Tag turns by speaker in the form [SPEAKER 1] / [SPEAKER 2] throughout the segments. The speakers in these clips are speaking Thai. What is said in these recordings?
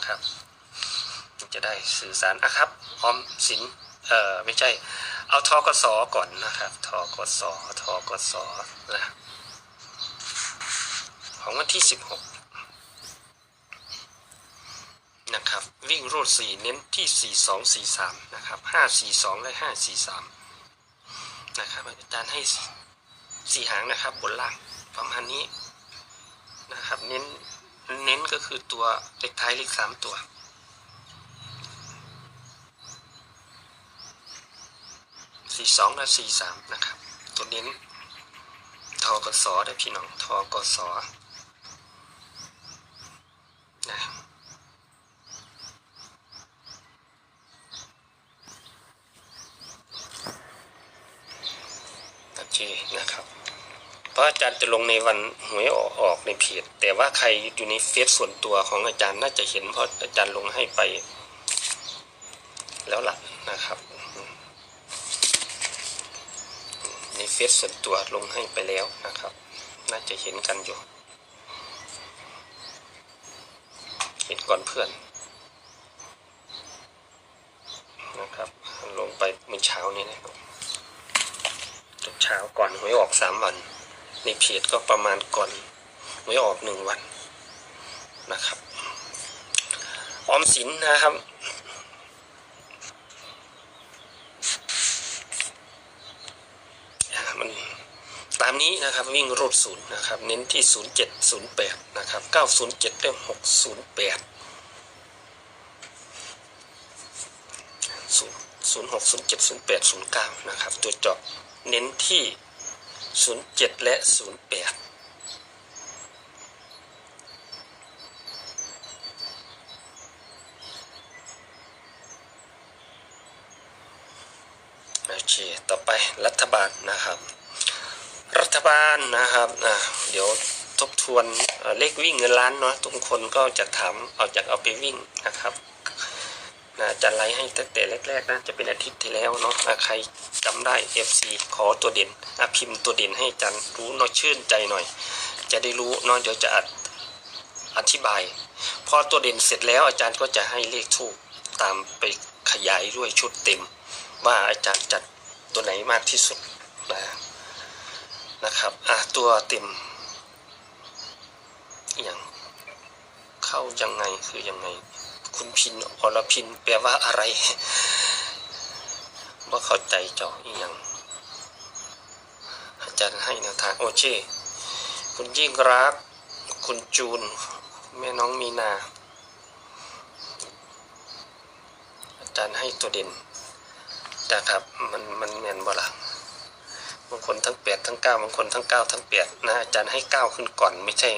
[SPEAKER 1] นะครับจะได้สื่อสารอะครับออมสินเอ่อไม่ใช่ เอาทกสก่อนนะครับทกสทกสนะของวันที่ 16 นะครับ วิ่งรูด4เน้นที่ 4 2 4 3 นะครับ 5 4 2 และ 5 4 3 นะครับ อาจารย์ให้ 4 หางนะครับ บนล่างประมาณนี้นะครับ เน้น เน้นก็คือตัวเลขท้ายเลข3ตัว42และ43นะครับ ตัวเน้นทกสได้พี่น้องทกสนะโอเคนะครับ ราะอาจารย์จะลงในวันหวยออกในเพจแต่ว่าใครอยู่ในเฟซส่วนตัวของอาจารย์น่าจะเห็นเพราะอาจารย์ลงให้ไป แล้วล่ะนะครับ ในเฟซส่วนตัวลงให้ไปแล้วนะครับ น่าจะเห็นกันอยู่ เห็นก่อนเพื่อนนะครับ ลงไปเมื่อเช้านี้นะครับทุกเช้าก่อนหวยออกสามวัน ในเพจก็ประมาณก่อนหวยออกหนึ่งวันนะครับ ออมสินนะครับมันตามนี้นะครับวิ่งรูดศูนย์นะครับ เน้นที่ศูนย์เจ็ดศูนย์แปดนะครับเก้าศูนย์เจ็ดได้หกศูนย์แปดศูนย์ศูนย์หกศูนย์เจ็ดศูนย์แปดศูนย์เก้านะครับ ตัวเจาะเน้นที่ ศูนย์เจ็ดและศูนย์แปดโอเคต่อไปรัฐบาลนะครับ รัฐบาลนะครับอะเดี๋ยวทบทวนเลขวิ่งเงินล้านเนาะทุกคนก็จะถามเอาจากเอาไปวิ่งนะครับ จะไลฟ์ให้ตั้งแต่แรกๆนะจะเป็นอาทิตย์ที่แล้วเนาะใครจำได้ FC ขอตัวเด่นอะพิมพ์ตัวเด่นให้อาจันรู้เนาะชื่นใจหน่อย จะได้รู้เนาะเดี๋ยวจะอธิอธิบาย พอตัวเด่นเสร็จแล้วอาจารย์ก็จะให้เลขทูกตามไปขยายด้วยชุดเต็ม ว่าอาจารย์จัดตัวไหนมากที่สุดนะนะครับอะตัวเต็มอย่างเข้ายังไงคือยังไง คุณพินอรพินแปลว่าอะไรว่าเข้าใจเจาะอีย่างอาจารย์ให้แนวทางโอเคคุณยิ่งรัก คุณจูน แม่น้องมีนา อาจารย์ให้ตัวเด่นนะครับมันมันแม่นบ่ละบางคนทั้งแปดทั้งเก้าบางคนทั้งเก้าทั้งแปดนะอาจารย์ให้เก้าขึ้นก่อนไม่ใช่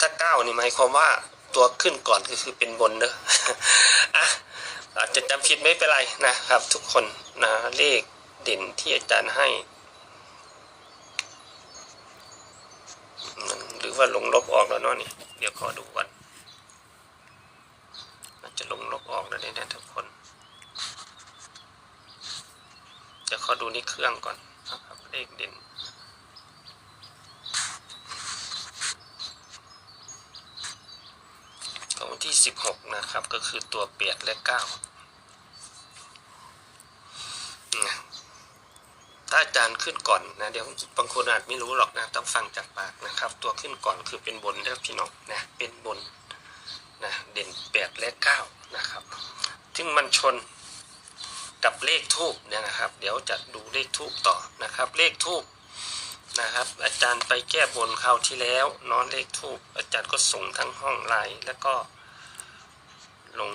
[SPEAKER 1] ถ้าเก้านี่หมายความว่า ตัวขึ้นก่อนก็คือเป็นบนเนอะอะอาจจะจำผิดไม่เป็นไรนะครับ ทุกคนนะเลขเด่นที่อาจารย์ให้ หรือว่าลงลบออกแล้วเนาะนี่ เดี๋ยวขอดูก่อนมันจะลงลบออกแล้วเนี่ยนะทุกคนเดี๋ยวขอดูในเครื่องก่อนนะครับเลขเด่นของวัน ที่ 16 นะครับ ก็คือตัวเปียดและ9ถ้าอาจารย์ขึ้นก่อนนะ เดี๋ยวบางคนอาจไม่รู้หรอกนะ ต้องฟังจากปากนะครับ ตัวขึ้นก่อนคือเป็นบนเด้อพี่น้องนะ เป็นบนนะเด่น8และ9นะครับซึ่งมันชนกับเลขทูบเนี่ยนะครับ เดี๋ยวจะดูเลขทูบต่อนะครับ เลขทูบนะครับ อาจารย์ไปแก้บนคราวที่แล้วนอนเลขทูบอาจารย์ก็ส่งทั้งห้องไลน์แล้วก็ ลง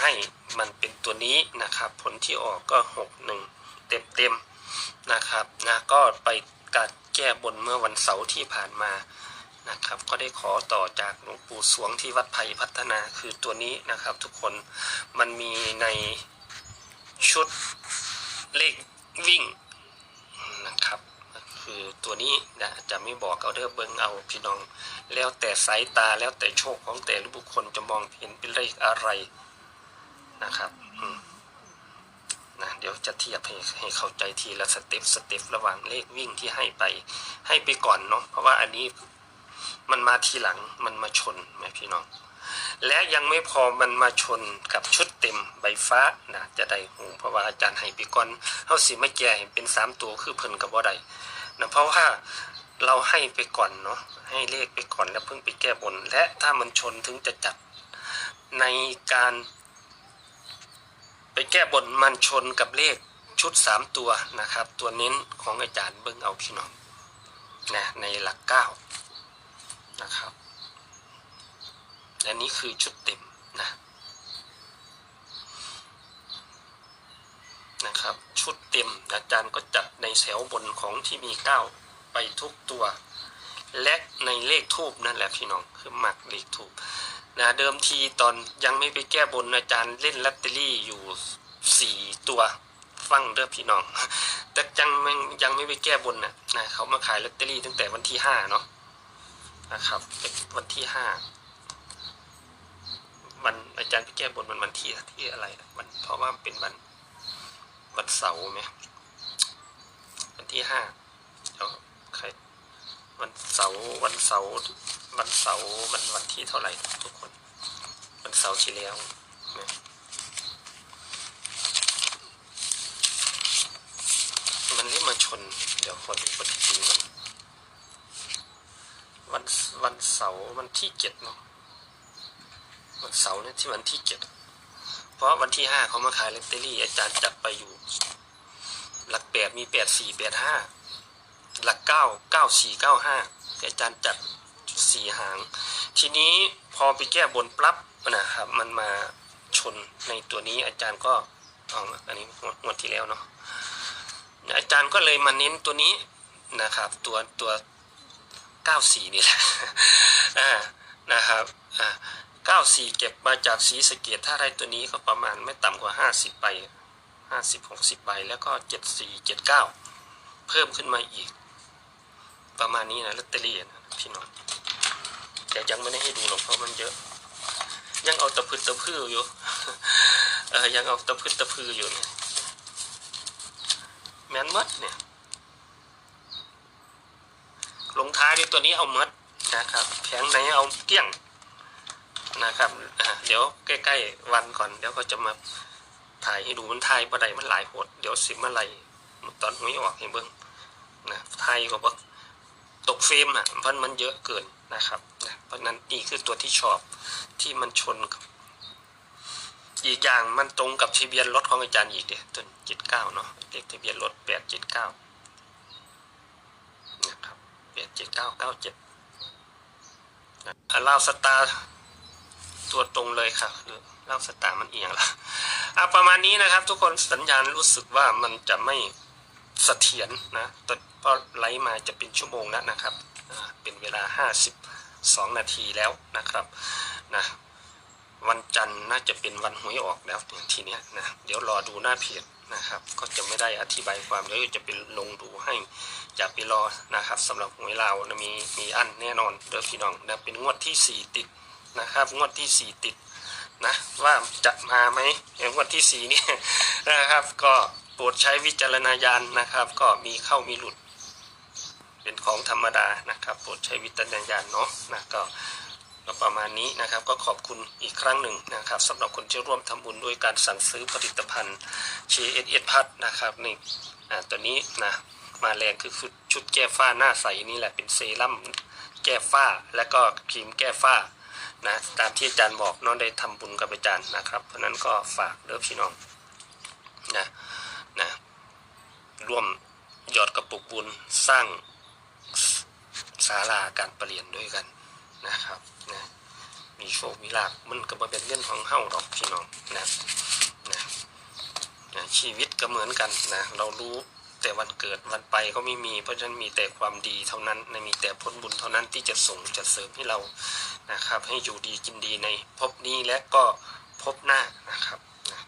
[SPEAKER 1] ให้มันเป็นตัวนี้นะครับ ผลที่ออกก็หกหนึ่งเต็มเต็มๆนะครับนะก็ไปการแก้บนเมื่อวันเสาร์ที่ผ่านมานะครับ ก็ได้ขอต่อจากหลวงปู่สวงที่วัดไผ่พัฒนาคือตัวนี้นะครับ ทุกคนมันมีในชุดเลขวิ่งนะครับ คือตัวนี้นะจะไม่บอกเอาเด้อเบิ้งเอาพี่น้อง แล้วแต่สายตาแล้วแต่โชคของแต่ละบุคคลจะมองเห็นเป็นเลขอะไรนะครับนะเดี๋ยวจะเทียบให้ให้เข้าใจทีละสเต็ปสเต็ประหว่างเลขวิ่งที่ให้ไป ให้ไปก่อนเนาะเพราะว่าอันนี้มันมาทีหลังมันมาชนไหมพี่น้อง และยังไม่พอมันมาชนกับชุดเต็มใบฟ้านะจะได้หูเพราะว่าอาจารย์ให้ไปก่อนเฮาสิมาแก่เป็นสามตัวคือเพิ่นก็บ่ได้นะเพราะว่าเราให้ไปก่อนเนาะ ให้เลขไปก่อนแล้วเพิ่งไปแก้บน และถ้ามันชนถึงจะจัดในการ ไปแก้บนมันชนกับเลขชุดสามตัวนะครับ ตัวเน้นของอาจารย์เบิ้งเอาพี่น้องนะในหลักเก้านะครับ อันนี้คือชุดเต็มนะนะครับ ชุดเต็มอาจารย์ก็จัดในแถวบนของที่มีเก้าไปทุกตัว และในเลขทูบนั่นแหละพี่น้องคือหมักเลขทูบนะเดิมทีตอนยังไม่ไปแก้บนอาจารย์เล่นลอตเตอรี่อยู่สี่ตัวฟังเด้อพี่น้อง แต่ยังยังไม่ไปแก้บนนะนะเขามาขายลอตเตอรี่ตั้งแต่วันที่ห้าเนาะนะครับเป็นวันที่ห้าวันอาจารย์ไปแก้บนมันวันที่ที่อะไรมันเพราะว่าเป็นวันวันเสาร์ไหมวันที่ห้าเดี๋ยวใคร วันเสาร์วันเสาร์วันเสาร์มันวันที่เท่าไหร่ทุกคน วันเสาร์ที่แล้วมันเรียกมาชน เดี๋ยวคนดูปฏิทินมันวันวันเสาร์วันที่เจ็ดเนาะวันเสาร์เนี่ยที่วันที่เจ็ดเพราะวันที่ห้าเขามาขายลอตเตอรี่อาจารย์จัดไปอยู่ หลักแปดมีแปดสี่แปดห้า หลักเก้าเก้าสี่เก้าห้าอาจารย์จัดสี่หาง ทีนี้พอไปแก้บนปลับนะครับมันมาชนในตัวนี้อาจารย์ก็เอาอันนี้งวดที่แล้วเนาะอาจารย์ก็เลยมาเน้นตัวนี้นะครับ ตัวตัวเก้าสี่นี่แหละอ่านะครับอ่าเก้าสี่เก็บมาจากสีสะเกียถ้าได้ตัวนี้ก็ประมาณไม่ต่ำกว่าห้าสิบใบห้าสิบหกสิบใบแล้วก็เจ็ดสี่เจ็ดเก้าเพิ่มขึ้นมาอีก ประมาณนี้นะลอตเตอรี่นะพี่น้องแต่ยังไม่ได้ให้ดูหรอกเพราะมันเยอะ ยังเอาตะพึดตะพืออยู่เออยังเอาตะพึดตะพืออยู่เนี่ยแมนมัดเนี่ยลงท้ายด้วยตัวนี้เอามัดนะครับแผงไหนเอาเกี้ยงนะครับเดี๋ยวใกล้ๆวันก่อน เดี๋ยวก็จะมาถ่ายให้ดูมันถ่ายประไดมันหลายโหดเดี๋ยวสิมาไล่ตอนหวยออกให้เบิ้งนะถ่ายก็บอก ตกเฟรมอะเพราะมันเยอะเกินนะครับนะเพราะนั้นนี่คือตัวที่ชอบที่มันชนกับอีกอย่างมันตรงกับทะเบียนรถของอาจารย์อีกเดียตัวเจ็ดเก้าเนาะเลขทะเบียนรถแปดเจ็ดเก้านะครับแปดเจ็ดเก้าเก้าเจ็ดลาวสตาร์ตัวตรงเลยค่ะคือเล่าสตาร์มันเอียงละอะประมาณนี้นะครับ ทุกคนสัญญาณรู้สึกว่ามันจะไม่เสถียรนะ ตอนเพราะไลฟ์มาจะเป็นชั่วโมงแล้วนะครับ เป็นเวลา 52 นาทีแล้วนะครับนะวันจันทร์น่าจะเป็นวันหวยออกแล้วทีเนี้ยนะเดี๋ยวรอดูหน้าเพจนะครับ ก็จะไม่ได้อธิบายความเดี๋ยวจะไปลงดูให้อย่าไปรอนะครับสำหรับหวยลาวนะมีมีอันแน่นอนเด้อพี่น้องนะเป็นงวดที่สี่ติดนะครับ งวดที่สี่ติดนะว่าจะมาไหมอย่างงวดที่สี่นี่นะครับ ก็โปรดใช้วิจารณญาณนะครับ ก็มีเข้ามีหลุด เป็นของธรรมดานะครับโปรดใช้วิจารณญาณเนาะนะก็ประมาณนี้นะครับก็ขอบคุณอีกครั้งหนึ่งนะครับสำหรับคนที่ร่วมทำบุญด้วยการสั่งซื้อผลิตภัณฑ์ KS พัดนะครับนี่อ่าตัวนี้นะมาแรงคือชุดแก้ฝ้าหน้าใสนี่แหละเป็นเซรั่มแก้ฝ้าแล้วก็ครีมแก้ฝ้านะตามที่อาจารย์บอกน้องได้ทำบุญกับอาจารย์นะครับ เพราะนั้นก็ฝากเด้อพี่น้องนะนะร่วมหยอดกระปุกบุญสร้าง ศาลาการประเรียนด้วยกันนะครับนะมีโชคมีลาภมันก็บ่เป็นเรื่องของเฮาหรอกพี่น้องนะนะนะชีวิตก็เหมือนกันนะเรารู้แต่วันเกิดวันไปก็ไม่มี เพราะฉะนั้นมีแต่ความดีเท่านั้นนะมีแต่ผลบุญเท่านั้นที่จะส่งจะเสริมให้เรานะครับ ให้อยู่ดีกินดีในภพนี้และก็ภพหน้านะครับนะ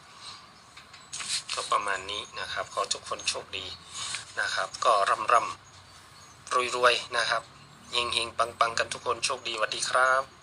[SPEAKER 1] ก็ประมาณนี้นะครับ ขอทุกคนโชคดีนะครับ ก็ร่ำร่ำรวยรวยๆนะครับ เฮงเฮงปังปังกันทุกคนโชคดีสวัสดีครับ